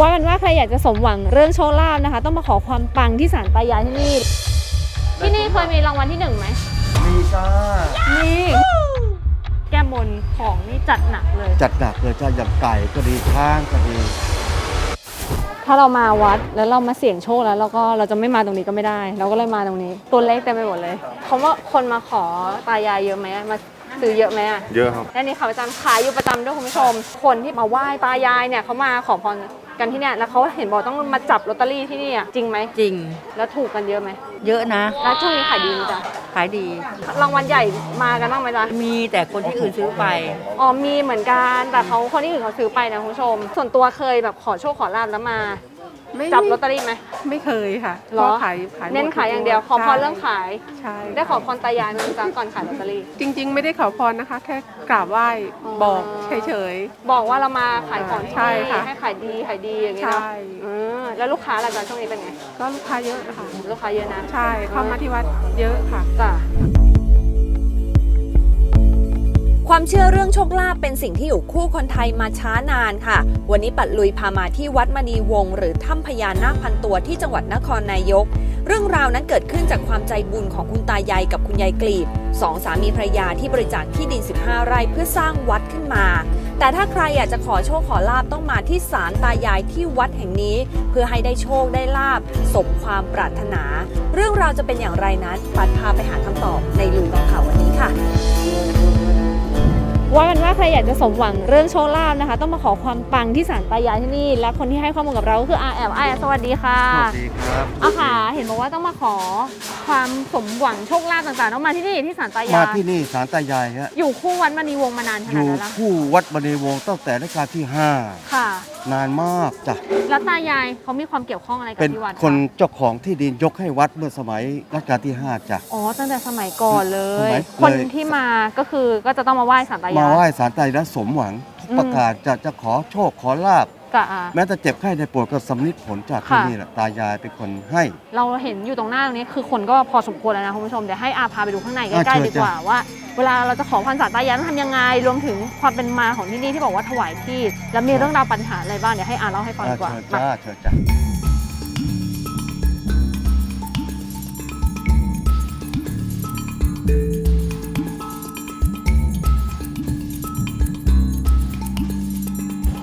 ว่ากันว่าใครอยากจะสมหวังเรื่องโชคลาภนะคะ ต้องมาขอความปังที่ศาลตายายที่นี่ ที่นี่เคยมีรางวัลที่หนึ่งไหมมีจ้ามีแก้บนของนี่จัดหนักเลย จัดหนักเลยจ้าอย่างไก่ก็ดีช้างก็ดี ถ้าเรามาวัดแล้วเรามาเสี่ยงโชคแล้วเราก็เราจะไม่มาตรงนี้ก็ไม่ได้ เราก็เลยมาตรงนี้ ตัวเลขเต็มไปหมดเลยเขาว่าคนมาขอตายายเยอะไหมมาซื้อเยอะไหมอะเยอะครับและนี่ค่ะประจำขายอยู่ประจำด้วยคุณผู้ชม คนที่มาไหว้ตายายเนี่ยเขามาขอพร กันที่เนี่ยแล้วเขาเห็นบอกต้องมาจับลอตเตอรี่ที่นี่อะจริงไหมจริง แล้วถูกกันเยอะไหมเยอะนะ แล้วช่วงนี้ขายดีไหมจ๊ะขายดี รางวัลใหญ่มากันบ้างไหมจ๊ะมีแต่คนที่อื่นซื้อไป อ๋อมีเหมือนกันแต่เขาคนที่อื่นเขาซื้อไปนะคุณผู้ชม ส่วนตัวเคยแบบขอโชคขอลาบแล้วมา ไม่จับลอตเตอรี่ไหม ไม่เคยค่ะเหรอ ก็ขายขายหมดเน้นขายอย่างเดียว ขอพรเรื่องขาย ใช่ได้ขอพรตายายไหมจ๊ะก่อนขายลอตเตอรี่ จริง ๆ ไม่ได้ขอพรนะคะ แค่กราบไหว้อ๋อ บอกเฉย บอกว่าเรามาขายของที่ใช่นี่ค่ะ ให้ขายดีขายดีอย่างๆเงี้ยใช่ เนาะอืมแล้วลูกค้าล่ะจ๊ะช่วงนี้เป็นไง ก็ลูกค้าเยอะนะคะลูกค้าเยอะนะ ใช่เข้ามาที่วัดเยอะค่ะ จ้ะ ความเชื่อเรื่องโชคลาภเป็นสิ่งที่อยู่คู่คนไทยมาช้านานค่ะ วันนี้ปัดลุยพามาที่วัดมณีวงศ์หรือถ้ำพญานาคพันตัวที่จังหวัดนครนายก เรื่องราวนั้นเกิดขึ้นจากความใจบุญของคุณตายายกับคุณยายกลีบสองสามีภรรยาที่บริจาคที่ดิน 15 ไร่เพื่อสร้างวัดขึ้นมา แต่ถ้าใครอยากจะขอโชคขอลาบต้องมาที่ศาลตายายที่วัดแห่งนี้ เพื่อให้ได้โชคได้ลาบสมความปรารถนา เรื่องราวจะเป็นอย่างไรนั้นปัดพาไปหาคำตอบในลุยของข่าววันนี้ค่ะ ว่ากันว่าใครอยากจะสมหวังเรื่องโชคลาภนะคะ ต้องมาขอความปังที่ศาลตายายที่นี่ และคนที่ให้ข้อมูลกับเราก็คืออาแอบอาสวัสดีค่ะสวัสดีครับอาค่ะ เห็นบอกว่าต้องมาขอความสมหวังโชคลาภต่างๆต้องมาที่นี่ที่ศาลตายามายที่นี่ศาลตายายฮะอยู่คู่วัดมณีวงศ์มานานขอนาดยู่นั้นแล้วคู่วัดบณีวงศ์ตั้งแต่รัชกาลที่ค่ะ5 นานมากจ้ะแล้วตายายเขามีความเกี่ยวข้องอะไรกับเป็นที่วัดะคนเจ้าของที่ดินยกให้วัดเมื่อสมัยรัชกาลที่5จ้ะ อ๋อตั้งแต่สมัยก่อนเลสยมัยคนเลย ที่มาก็คือก็จะต้องมาไหว้ศาลตายามายไหว้ศาลตายแล้วสมหวัง อืม ประกาศจะจะขอโชคขอลาบ จ้ะอาแม้แต่เจ็บไข้ได้ป่วยก็สำนิดผลจากที่ค่ะ นี่แหละตายายเป็นคนให้ เราเห็นอยู่ตรงหน้าตรงนี้คือคนก็พอสมควรแล้วนะคุณผู้ชมเดี๋ยวให้อาพาไปดูข้างในใกอะล้เชิญๆดีกว่าว่า เวลาเราจะขอพรศาลตายายต้องทำยังไงรวมถึงความเป็นมาของที่นี่ที่บอกว่าถวายที่ แล้วมีเรื่องราวปัญหาอะไรบ้างเดี๋ยวให้อาเล่าให้ฟังอะดีกว่าเชิญมาจ้าเชิญจ้า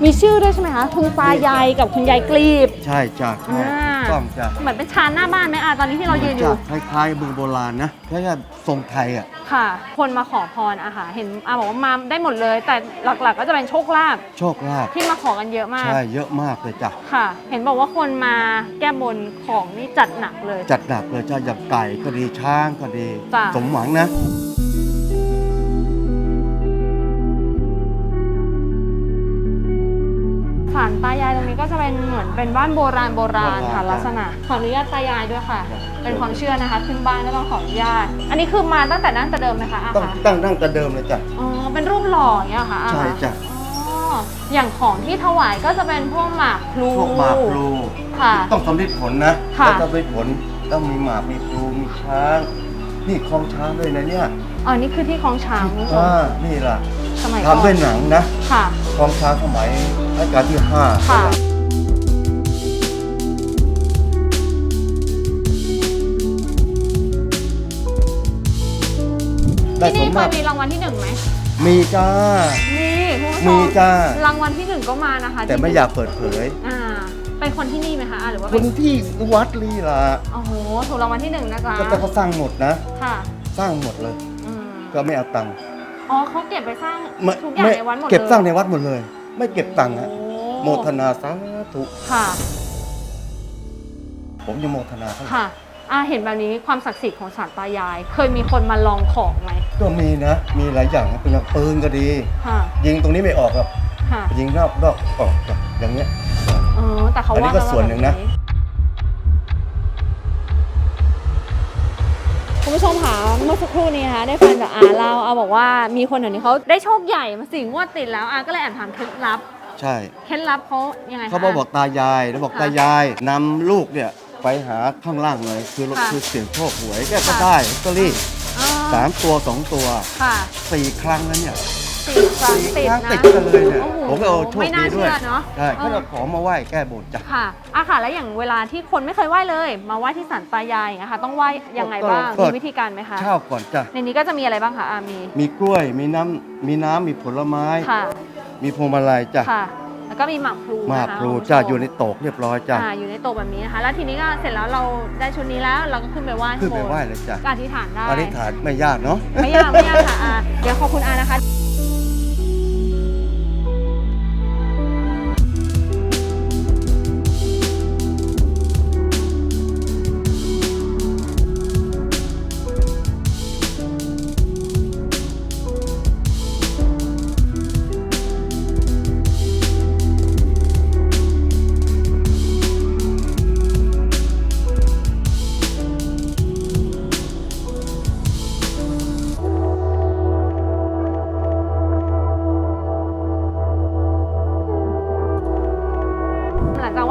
มีชื่อด้วยใช่ไหมคะคุณตายายกับคุณยายกลีบ ใช่จ้าใช่อ่าถูกต้องจ้าเหมือนเป็นชานหน้าบ้านไหมอาตอนนี้ที่เรายืนอยู่ คล้ายๆเมืองโบราณนะคล้ายๆทรงไทยอะ ค่ะ คนมาขอพรอาหารเห็นอาบอกว่ามาได้หมดเลย แต่หลักๆ ก็จะเป็นโชคลาภโชคลาภที่มาขอกันเยอะมาก ใช่เยอะมากเลยจ้ะค่ะ เห็นบอกว่าคนมาแก้บนของนี่จัดหนักเลย จัดหนักเลยจ้ะอย่างไก่ก็ดีช้างก็ดี จ้ะ สมหวังนะ ก็จะเป็นเหมือนเป็นบ้านโบราณโบราณค่ะโบราณลักษณะขออนุญาตตายายด้วยค่ะ เป็นความเชื่อนะคะขึ้นบ้านก็ต้องขออนุญาต อันนี้คือมาตั้งแต่นั้นแต่เดิมไหมคะอาต้องคะตั้งนั่งแต่เดิมเลยจ้ะอ๋อเป็นรูปหล่ออย่างเงี้ยเหรอค่ะอาใช่จ้ะอ๋ออย่างของที่ถวายก็จะเป็นพวกหมากพลูพวกหมากพลูค่ะ ต้องสำลิดผลนะค่ะต้องสำลิดผลต้องมีหมากมีพลูมีช้างนี่คลองช้างด้วยนะเนี่ยอ๋อนี่คือที่คลองช้างคุณผู้ชมอ่านี่ล่ะสมัยก่อนทำด้วยหนังนะค่ะ คลองช้างสมัยรัชกาลที่ห้าค่ะ ได้ที่สนี่มเคมายกมีรางวัลที่หนึ่งไหมมีจ้า นี่คุณผู้ชมีมจ้า รางวัลที่หนึ่งก็มานะคะแต่ไม่อยากเปิดเผย อ่าเป็นคนที่นี่ไหมคะอ่าหรือว่าคเป็นนที่วัดลีล่ะโอ้โหถูกรางวัลที่หนึ่งนะจ๊ะก็แต่เขาสร้างหมดนะ ค่ะสร้างหมดเลย อืมก็ไม่เอาตังค์อ๋อเขาเก็บไปสร้างไม่ทุกอย่างไม่ในวัดหมดเลยเก็บสร้างในวัดหมดเลย ไม่เก็บตังค์ฮะโอ้โมทนาสาธุค่ะผมจะโมทนาเขาค่ะ อาเห็นแบบนี้ความศักดิ์สิทธิ์ของศาลตายาย เคยมีคนมาลองของไหมก็มีนะ มีหลายอย่างนะเป็นอย่างปืนก็ดี ค่ะยิงตรงนี้ไม่ออกหรอกค่ะยิงนอกนอกออกจ้ะอย่างเงี้ย เออแต่เขาอันนี้ว่าก็กัส่วนหนึ่งนะคุณผู้ชมค่ะเมื่อสักครู่นี้นะคะได้ฟังจากอาเล่าอาบอกว่ามีคนแถวนี้เขาได้โชคใหญ่มาสี่งวดติดแล้วอาก็เลยแอบถามเคล็ดลับใช่ เคล็ดลับเขายังไงคะ เขาบอกบอกตายายแล้วบอกค่ะ ตายายนำลูกเนี่ย ไปหาข้างล่างเลยคือค่ะคือเสียงโชคหวยแกก็ค่ะ ได้ลอตเตอรี่อ๋อสามตัวสองตัวค่ะสี่ครั้งนั้นเนี่ยสี่ครั้งติดครั้งนะติดกันเลยเนี่ยโอ้โหผมก็เอาโชคไม่น่าดีด้วยเชื่อเนอะใช่เออเขาจะขอมาไหว้แก้บนจ้ะค่ะอะค่ะ แล้วอย่างเวลาที่คนไม่เคยไหว้เลย มาไหว้ที่ศาลตายายอย่างเงี้ยค่ะ ต้องไหว้ยังไงบ้างก็มีวิธีการไหมคะ เช่าก่อนจ้ะในนี้ก็จะมีอะไรบ้างคะอามี มีกล้วยมีน้ำมีน้ำมีผลไม้ ค่ะ มีพวงมาลัยจ้ะ ค่ะแล้ว ก็มีหมากพลูหมากนะคะพลูคุณผู้ชจ้ะอยู่ในโตกเรียบร้อยจ้ะอ่าอยู่ในโต๊ะแบบนี้นะคะ แล้วทีนี้ก็เสร็จแล้วเราได้ชุดนี้แล้วเราก็ขึ้นไปไหว้ขึ้นไปข้างบไหว้เลยจ้ะก็อธิษฐานได้อธิษฐานไม่ยากเนาะไม่ยากไม่ยากค่ะอาเดี๋ยวขอบคุณอานะคะ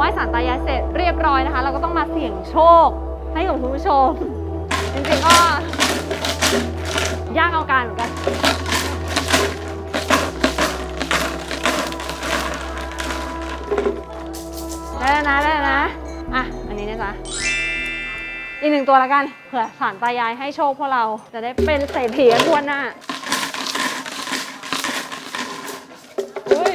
ไหว้สารตายายเสร็จเรียบร้อยนะคะ เราก็ต้องมาเสี่ยงโชค ให้กับคุณผู้ชม จริงๆก็ยากเอาการเหมือนกันได้แล้วนะได้แล้วนะ อะ อันนี้นะจ๊ะอีกหนึ่งตัวละกันเผื่อสารตายายให้โชคพวกเราจะได้เป็นเศรษฐีกันทั่วหน้า อุ้ย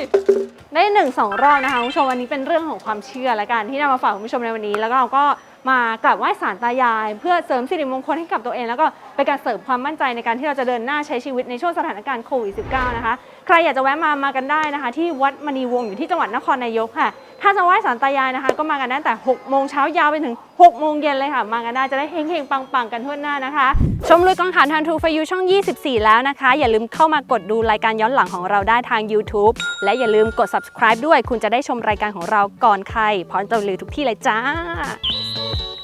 ได้หนึ่งสองรอบนะคะคุณผู้ชมอันนี้เป็นเรื่องของความเชื่อและกันที่นำมาฝากคุณผู้ชมในวันนี้ แล้วก็เราก็ มากราบไหว้สารตายาย เพื่อเสริมสิริมงคลให้กับตัวเอง แล้วก็เป็นการเสริมความมั่นใจในการที่เราจะเดินหน้าใช้ชีวิตในช่วงสถานการณ์โควิด -19 นะคะ ใครอยากจะแวะมามากันได้นะคะ ที่วัดมณีวงศ์อยู่ที่จังหวัดนครนายกค่ะ ถ้าจะไหว้สารตายายนะคะ ก็มากันได้ตั้งแต่ 6 โมงเช้ายาวไปถึง 6 โมงเย็นเลยค่ะ มากันได้จะได้เฮงๆปังๆกันทั่วหน้านะคะ ชมลุยกองถ่านทันทูฟยูช่อง 24 แล้วนะคะ อย่าลืมเข้ามากดดูรายการย้อนหลังของเราได้ทาง YouTube และอย่าลืมกด subscribe ด้วย คุณจะได้ชมรายการของเราก่อนใครพร้อมจะลือทุกที่เลยจ้า thank you